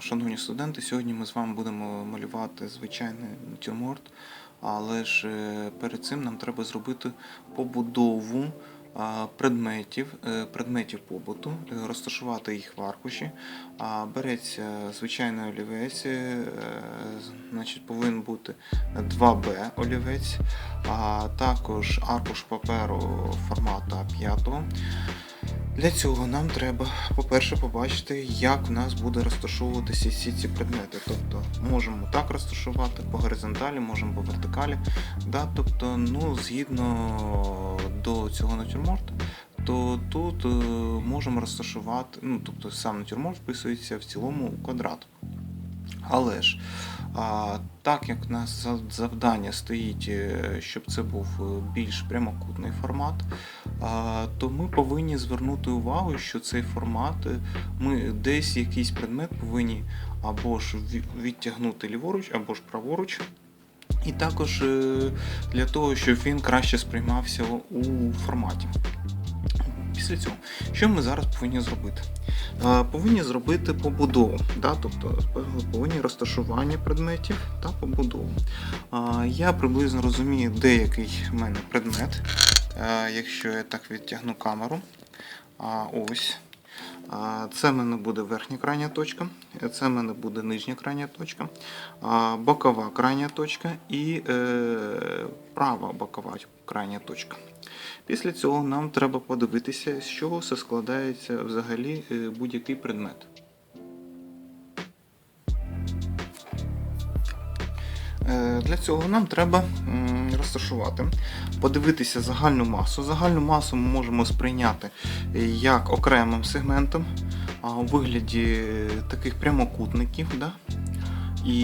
Шановні студенти, сьогодні ми з вами будемо малювати звичайний натюрморт, але ж е, перед цим нам треба зробити побудову предметів, е, предметів побуту, е, розташувати їх в аркуші. Береться звичайний олівець, е, значить повинен бути 2B олівець, а також аркуш паперу формату А5. Для цього нам треба, по-перше, побачити, як в нас буде розташовуватися всі ці предмети. Тобто можемо так розташувати по горизонталі, можемо по вертикалі. Да? Тобто, ну, згідно до цього натюрморту, то тут е, можемо розташувати, ну, тобто сам натюрморт вписується в цілому у квадрат. Але ж, так як у нас завдання стоїть, е, щоб це був е, більш прямокутний формат, то ми повинні звернути увагу, що цей формат е, ми десь якийсь предмет повинні або ж відтягнути ліворуч, або ж праворуч. І також для того, щоб він краще сприймався у форматі. Після цього, що ми зараз повинні зробити? Е, Повинні зробити побудову, да? тобто повинні розташування предметів та побудову. Е, Я приблизно розумію, де який в мене предмет, Е, якщо я так відтягну камеру. Ось. Це в мене буде верхня крайня точка, е, це в мене буде нижня крайня точка, бокова крайня точка і е, права бокова крайня точка. Після цього нам треба подивитися, з чого все складається взагалі е, будь-який предмет. Е, Для цього нам треба розташувати, подивитися загальну масу. Загальну масу ми можемо сприйняти е, як окремим сегментом у вигляді таких прямокутників. Да? І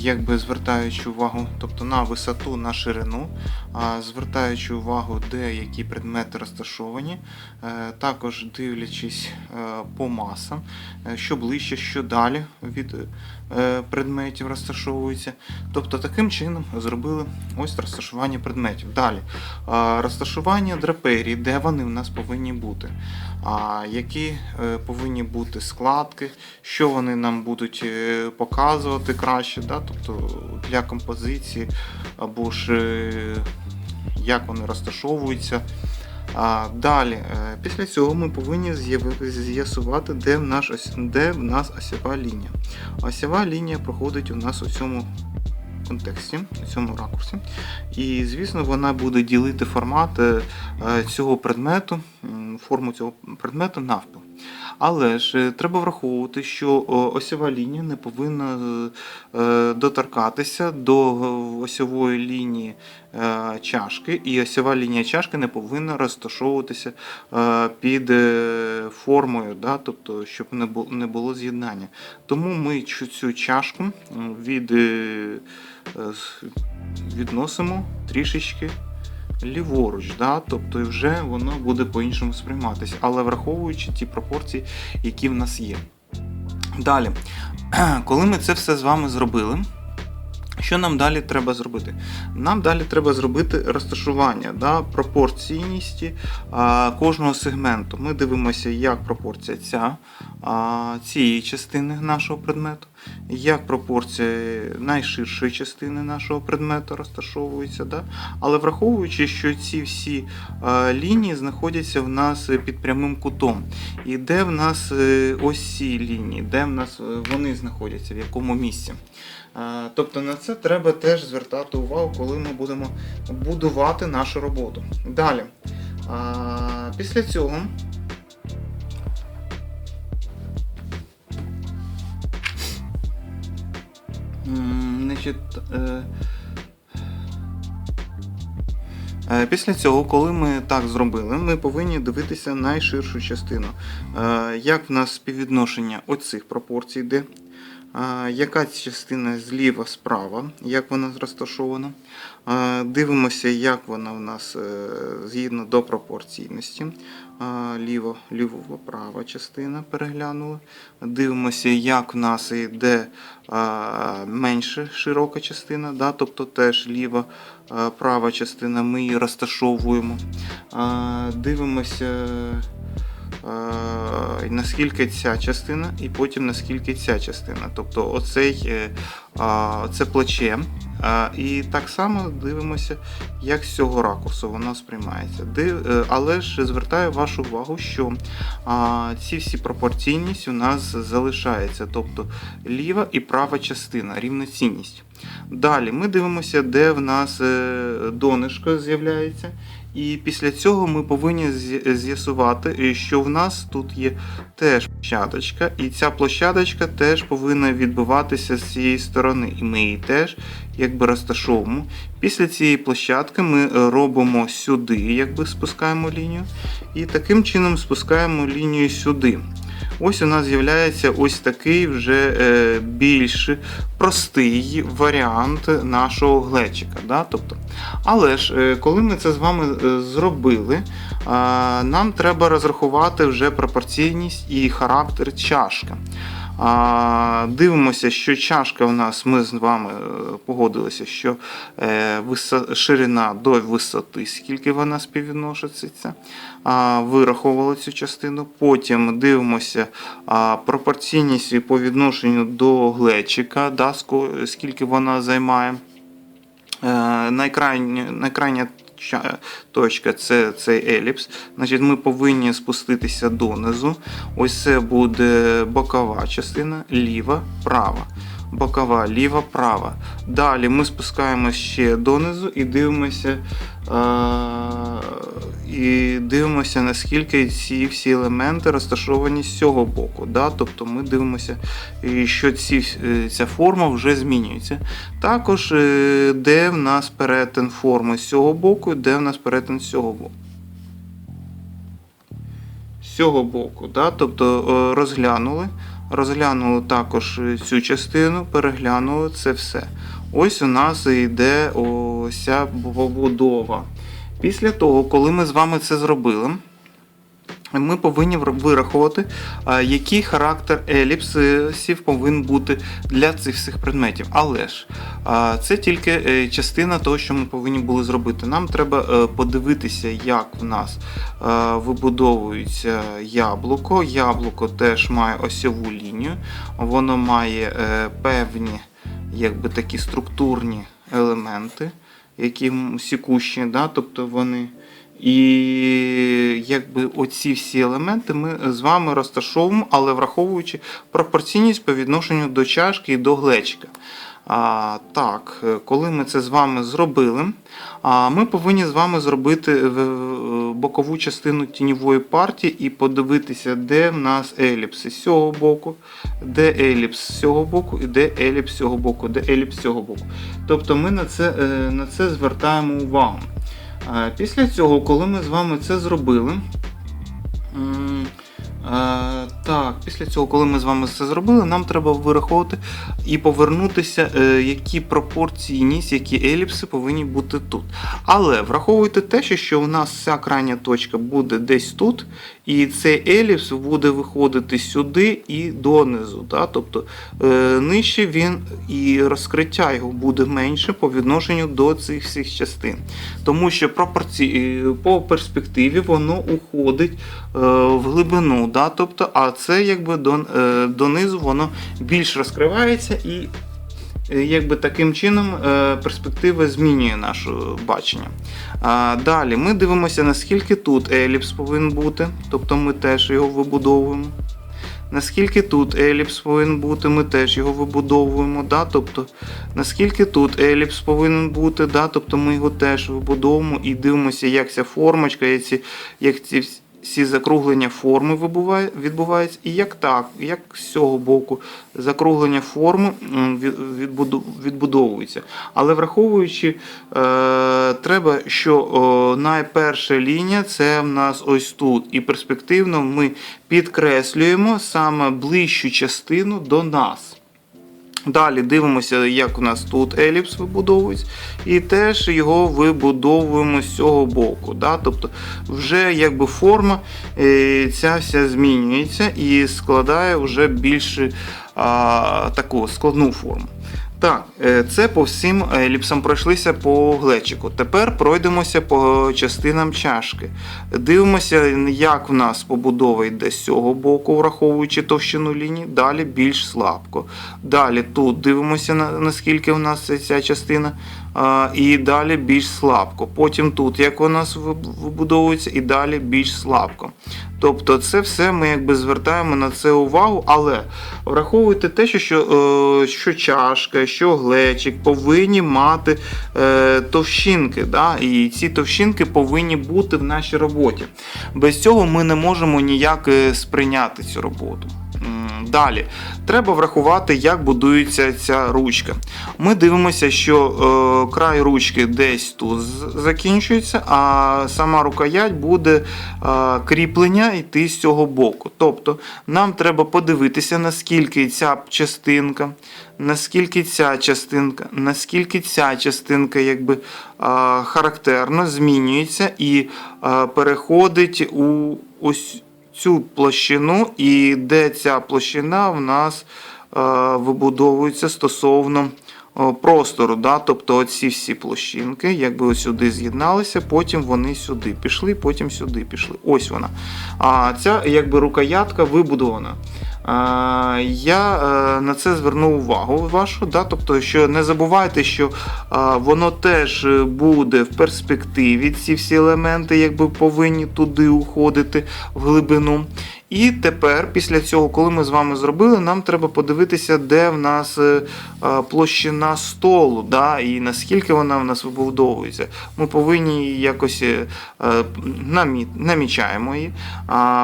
якби звертаючи увагу, тобто на висоту, на ширину, звертаючи увагу, де які предмети розташовані, е, також дивлячись е, по масам, е, що ближче, що далі від предметів розташовується. Тобто таким чином зробили ось розташування предметів. Далі розташування драперій, де вони в нас повинні бути, які повинні бути складки, що вони нам будуть показувати краще, да? тобто для композиції, або ж як вони розташовуються. Далі, е, після цього ми повинні з'ясувати, де в, наш, де в нас осьова лінія. Осьова лінія проходить у нас у цьому контексті, у цьому ракурсі. І, звісно, вона буде ділити формат е, е, цього предмету, форму цього предмету навпіл. Але ж е, треба враховувати, що осьова лінія не повинна е, е, доторкатися до осьової лінії чашки, і осьова лінія чашки не повинна розташовуватися під формою, да, тобто, щоб не було, з'єднання. Тому ми цю, чашку від, відносимо трішечки ліворуч, да? тобто вже воно буде по-іншому сприйматися, але враховуючи ті пропорції, які в нас є. Далі, коли ми це все з вами зробили, що нам далі треба зробити? Нам далі треба зробити розташування, да, пропорційність а, кожного сегменту. Ми дивимося, як пропорція ця, а, цієї частини нашого предмету, як пропорція найширшої частини нашого предмету розташовується. Да? Але враховуючи, що ці всі а, лінії знаходяться в нас під прямим кутом. І де в нас е, ось ці лінії, де в нас е, вони знаходяться, в якому місці. Тобто на це треба теж звертати увагу, коли ми будемо будувати нашу роботу. Далі. Після цього. Е, Е, Після цього, коли ми так зробили, ми повинні дивитися найширшу частину. Е, Як в нас співвідношення оцих пропорцій йде, яка частина зліва справа, як вона розташована. Дивимося, як вона в нас е, згідно до пропорційності. Ліво, ліво права частина переглянули. Дивимося, як в нас йде менше широка частина, да, тобто теж ліва права частина ми її розташовуємо. Дивимося, наскільки ця частина, і потім наскільки ця частина. Тобто оцей, е, це плече. І так само дивимося, як з цього ракурсу вона сприймається. Е, але ж звертаю вашу увагу, що ці всі пропорційність у нас залишається, тобто ліва і права частина, рівноцінність. Далі ми дивимося, де в нас е, донишко з'являється. І після цього ми повинні з'ясувати, е, що в нас тут є теж площадочка, і ця площадочка теж повинна відбиватися з цієї сторони. І ми її теж якби розташовуємо. Після цієї площадки ми е, робимо сюди, якби спускаємо лінію, і таким чином спускаємо лінію сюди. Ось у нас з'являється ось такий вже е, більш простий варіант нашого глечика. Да? Тобто, але ж, е, коли ми це з вами е, зробили, нам треба розрахувати вже пропорційність і характер чашки. Дивимося, що чашка у нас, ми з вами е, погодилися, що е, ширина до висоти, скільки вона співвідноситься. А, Вираховували цю частину. Потім дивимося пропорційність по відношенню до глечика, да, скільки вона займає. Е, найкрайня, точка це цей еліпс. Значить, ми повинні спуститися донизу. Ось це буде бокова частина, ліва, права. Бокова, ліва, права. Далі ми спускаємося ще донизу і дивимося, е- і дивимося, наскільки ці всі елементи розташовані з цього боку. Да? Тобто ми дивимося, що ці, е, ця форма вже змінюється. Також е, де в нас перетин форми з цього боку, де в нас перетин з цього боку. З цього боку, да? тобто е, розглянули, розглянули також цю частину, переглянули це все. Ось у нас йде ось ця побудова. Після того, коли ми з вами це зробили, ми повинні вирахувати, який характер еліпсів повинен бути для цих всіх предметів. Але ж це тільки е, частина того, що ми повинні були зробити. Нам треба е, подивитися, як в нас е, вибудовується яблуко. Яблуко теж має осьову лінію, воно має е, певні якби такі структурні елементи, які сікущі, да? тобто вони. І якби оці всі елементи ми з вами розташовуємо, але враховуючи пропорційність по відношенню до чашки і до глечика. А, так, е, коли ми це з вами зробили, а, ми повинні з вами зробити е, в- бокову частину тіньової партії і подивитися, де в нас еліпси з цього боку, де еліпс з цього боку, і де еліпс з цього боку, де еліпс з цього боку. Тобто ми на це, е, на це звертаємо увагу. Після цього, коли ми з вами це зробили. Так, після цього, коли ми з вами це зробили, нам треба вираховувати і повернутися, е, які пропорційність, які еліпси повинні бути тут. Але враховуйте те, що- у нас вся крайня точка буде десь тут, і цей еліпс буде виходити сюди і донизу. Да? Тобто е, нижче він і розкриття його буде менше по відношенню до цих всіх частин. Тому що пропорці... е, по перспективі воно уходить в глибину. Да? Тобто, а це якби до, е, донизу воно більш розкривається і е, якби таким чином е, перспектива змінює наше бачення. Далі ми дивимося, наскільки тут еліпс повинен бути, тобто ми теж його вибудовуємо. Наскільки тут еліпс повинен бути, ми теж його вибудовуємо. Да? Тобто, наскільки тут еліпс повинен бути, да? тобто ми його теж вибудовуємо і дивимося, як ця формочка, як ці, як ці всі закруглення форми відбуваються, і як так, як з цього боку закруглення форми відбудовується. Але враховуючи, е, треба, що найперша лінія це в нас ось тут. І перспективно ми підкреслюємо саме ближчу частину до нас. Далі дивимося, як у нас тут еліпс вибудовується, і теж його вибудовуємо з цього боку. Да? Тобто вже якби форма е, ця вся змінюється і складає вже більш а, таку складну форму. Так, е, це по всім еліпсам пройшлися по глечику. Тепер пройдемося по частинам чашки. Дивимося, як в нас побудова йде з цього боку, враховуючи товщину лінії, далі більш слабко. Далі тут дивимося, наскільки в нас ця- частина, і далі більш слабко. Потім тут, як у нас вибудовується, і далі більш слабко. Тобто, це все ми якби звертаємо на це увагу, але враховуйте те, що, що, е, що чашка, що глечик повинні мати е, товщинки. Да? І ці товщинки повинні бути в нашій роботі. Без цього ми не можемо ніяк е, сприйняти цю роботу. Далі треба врахувати, як будується ця ручка. Ми дивимося, що е, край ручки десь тут закінчується, а сама рукоять буде е, кріплення йти з цього боку. Тобто нам треба подивитися, наскільки ця частинка, наскільки ця частинка, наскільки ця частинка якби, е, характерно змінюється і е, переходить у ось цю площину, і де ця площина в нас е, вибудовується стосовно е, простору. Да? Тобто оці всі площинки, якби сюди з'єдналися, потім вони сюди пішли, потім сюди пішли. Ось вона. А ця якби рукоятка вибудована. Я е, на це звернув увагу вашу, да? тобто, що не забувайте, що воно теж буде в перспективі, ці всі елементи якби повинні туди уходити в глибину. І тепер, після цього, коли ми з вами зробили, нам треба подивитися, де в нас е, е, площина столу, да, і наскільки вона в нас вибудовується. Ми повинні якось е, намі- намічаємо її,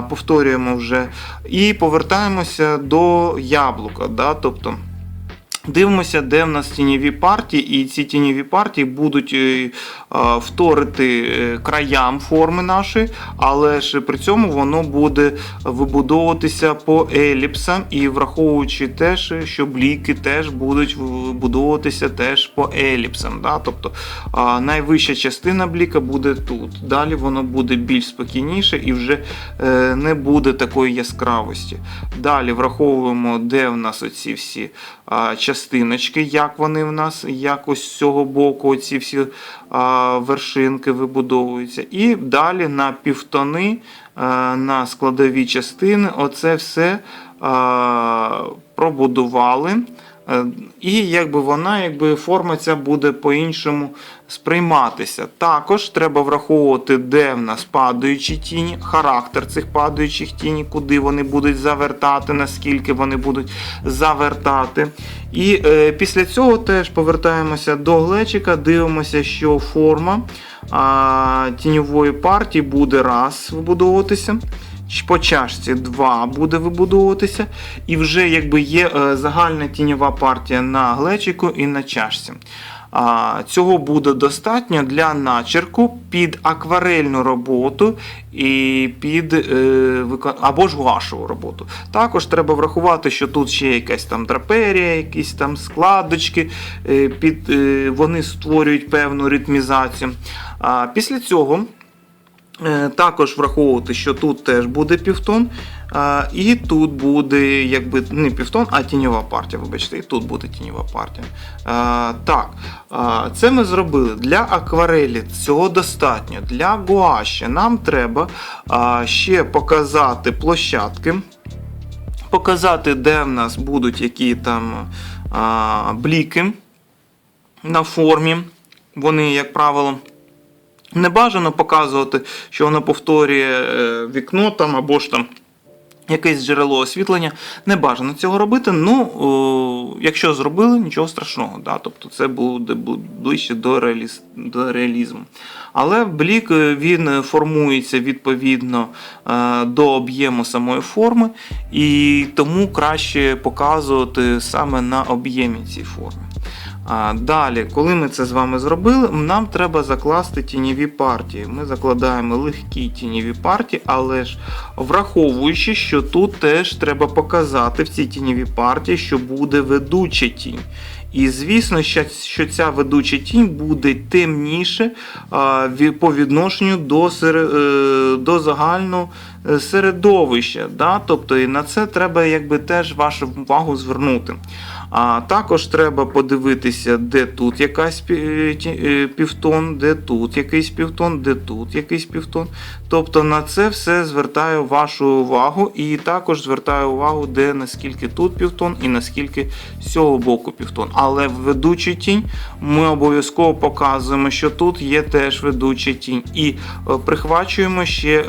повторюємо вже і повертаємося до яблука. Да, тобто, Дивимося, де в нас тіньові партії, і ці тіньові партії будуть е, вторити е, краям форми нашої, але ж при цьому воно буде вибудовуватися по еліпсам, і враховуючи теж, що бліки теж будуть вибудовуватися теж по еліпсам. Да? Тобто найвища частина бліка буде тут. Далі воно буде більш спокійніше і вже е, не буде такої яскравості. Далі враховуємо, де в нас оці всі частиночки, як вони в нас, як ось з цього боку, ці всі вершинки вибудовуються. І далі на півтони, на складові частини, оце все пробудували. Е, І якби вона, якби форма ця буде по-іншому сприйматися. Також треба враховувати, де в нас падаючі тіні, характер цих падаючих тіні, куди вони будуть завертати, наскільки вони будуть завертати. І е, після цього теж повертаємося до глечика, дивимося, що форма а, тіньової партії буде раз вибудовуватися. По чашці 2 буде вибудовуватися, і вже якби є е, загальна тіньова партія на глечику і на чашці. Цього буде достатньо для начерку під акварельну роботу і під е, або ж гуашеву роботу. Також треба врахувати, що тут ще якась там драперія, якісь там складочки, е, під, вони створюють певну ритмізацію. Після цього. Е, Також враховувати, що тут теж буде півтон, і тут буде якби не півтон, а тіньова партія. Вибачте, і тут буде тіньова партія. Так, це ми зробили для акварелі. Цього достатньо. Для гуаші нам треба ще показати площадки, показати, де в нас будуть які там бліки на формі. Вони, як правило, не бажано показувати, що воно повторює е, вікно там або ж там якесь джерело освітлення. Не бажано цього робити. Ну, о, якщо зробили, нічого страшного. Да? Тобто це буде ближче до, реаліз... до реалізму. Але блік е, він формується відповідно е, до об'єму самої форми, і тому краще показувати саме на об'ємі цієї форми. Далі, коли ми це з вами зробили, нам треба закласти тіньові партії. Ми закладаємо легкі тіньові партії, але ж враховуючи, що тут теж треба показати в цій тіньовій партії, що буде ведуча тінь. І звісно, що, ця ведуча тінь буде темніше по відношенню до, е, до загального е, середовища. Да? Тобто і на це треба якби теж вашу увагу звернути. А також треба подивитися, де тут якась е, півтон, де тут якийсь півтон, де тут якийсь півтон. Тобто на це все звертаю вашу увагу, і також звертаю увагу, де наскільки тут півтон і наскільки з цього боку півтон. Але ведучий тінь ми обов'язково показуємо, що тут є теж ведуча тінь, і е, прихвачуємо ще е,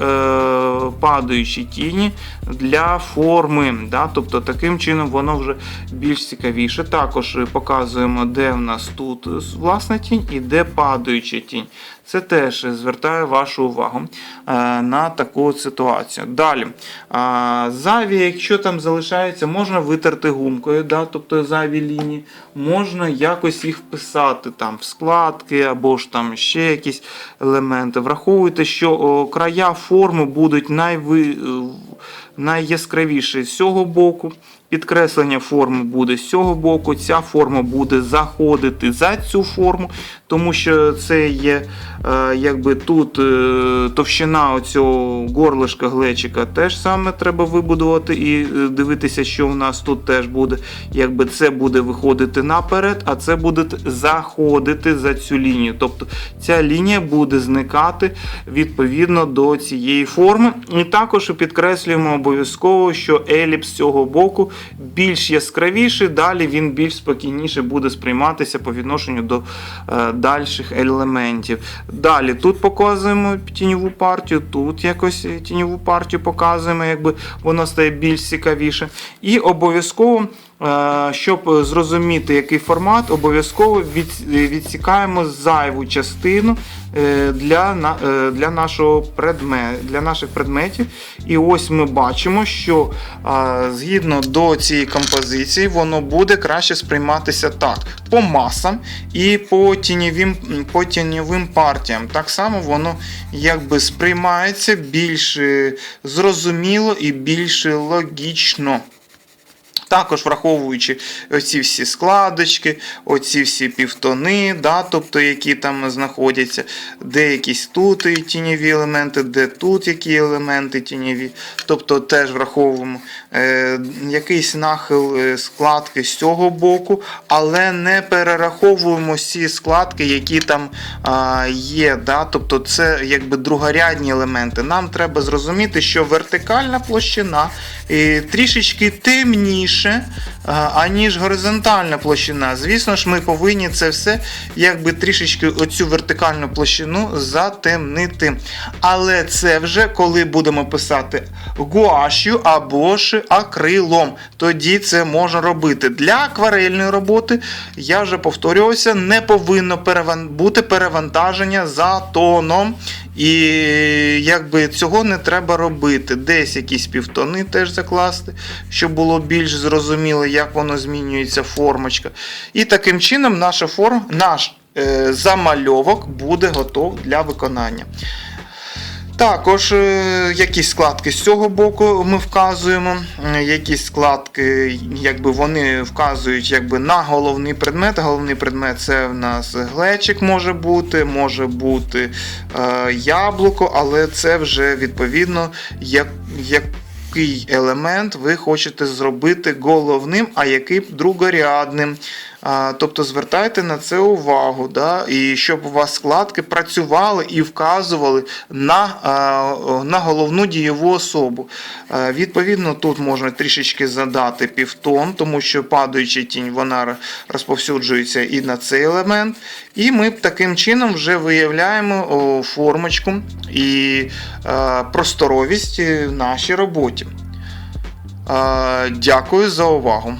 падаючі тіні для форми. Да? Тобто таким чином воно вже більш цікавіше. Також е, показуємо, де в нас тут е, власна тінь і де падаюча тінь. Це теж звертає вашу увагу е, на таку ситуацію. Далі, а, зайві, якщо там залишається, можна витерти гумкою, да, тобто зайві лінії, можна якось їх вписати там в складки або ж там ще якісь елементи. Враховуйте, що края форми будуть найви, е, найяскравіші з цього боку. Підкреслення форми буде з цього боку, ця форма буде заходити за цю форму, тому що це є е, якби тут е, товщина оцього горлишка глечика теж саме треба вибудувати і е, дивитися, що в нас тут теж буде. Якби це буде виходити наперед, а це буде заходити за цю лінію. Тобто ця лінія буде зникати відповідно до цієї форми. І також підкреслюємо обов'язково, що еліпс цього боку більш яскравіший, далі він більш спокійніше буде сприйматися по відношенню до е, дальших елементів. Далі тут показуємо тіньову партію, тут якось е, тіньову партію показуємо, якби воно стає більш цікавіше. І обов'язково. Е, Щоб зрозуміти, який формат, обов'язково відсікаємо зайву частину е, для, е, для, нашого предме, для наших предметів. І ось ми бачимо, що згідно до цієї композиції, воно буде краще сприйматися так: по масам і по тіньовим, по тіньовим партіям. Так само воно якби сприймається більш зрозуміло і більш логічно. Також враховуючи оці всі складочки, оці всі півтони, да, тобто які там знаходяться, де якісь тут тіньові елементи, де тут які елементи тіньові. Тобто теж враховуємо е, якийсь нахил е, складки з цього боку, але не перераховуємо всі складки, які там а, є. Да? Тобто це якби другорядні елементи. Нам треба зрозуміти, що вертикальна площина е, трішечки темніше, а, аніж горизонтальна площина. Звісно ж, ми повинні це все якби трішечки оцю вертикальну площину затемнити. Але це вже коли будемо писати гуашю або ж акрилом. Тоді це можна робити. Для акварельної роботи, я вже повторювався, не повинно бути перевантаження за тоном. І якби цього не треба робити. Десь якісь півтони теж закласти, щоб було більш зрозуміло, як воно змінюється формочка. І таким чином наша форма, наш е, замальовок буде готов для виконання. Також е, якісь складки з цього боку ми вказуємо. Е, Якісь складки, якби вони вказують якби, на головний предмет. Головний предмет це в нас глечик може бути, може бути е, яблуко, але це вже відповідно як, який елемент ви хочете зробити головним, а який другорядним. Тобто звертайте на це увагу, да? і щоб у вас складки працювали і вказували на, на головну дієву особу. Відповідно, тут можна трішечки задати півтон, тому що падаюча тінь вона розповсюджується і на цей елемент. І ми таким чином вже виявляємо формочку і просторовість в нашій роботі. Дякую за увагу.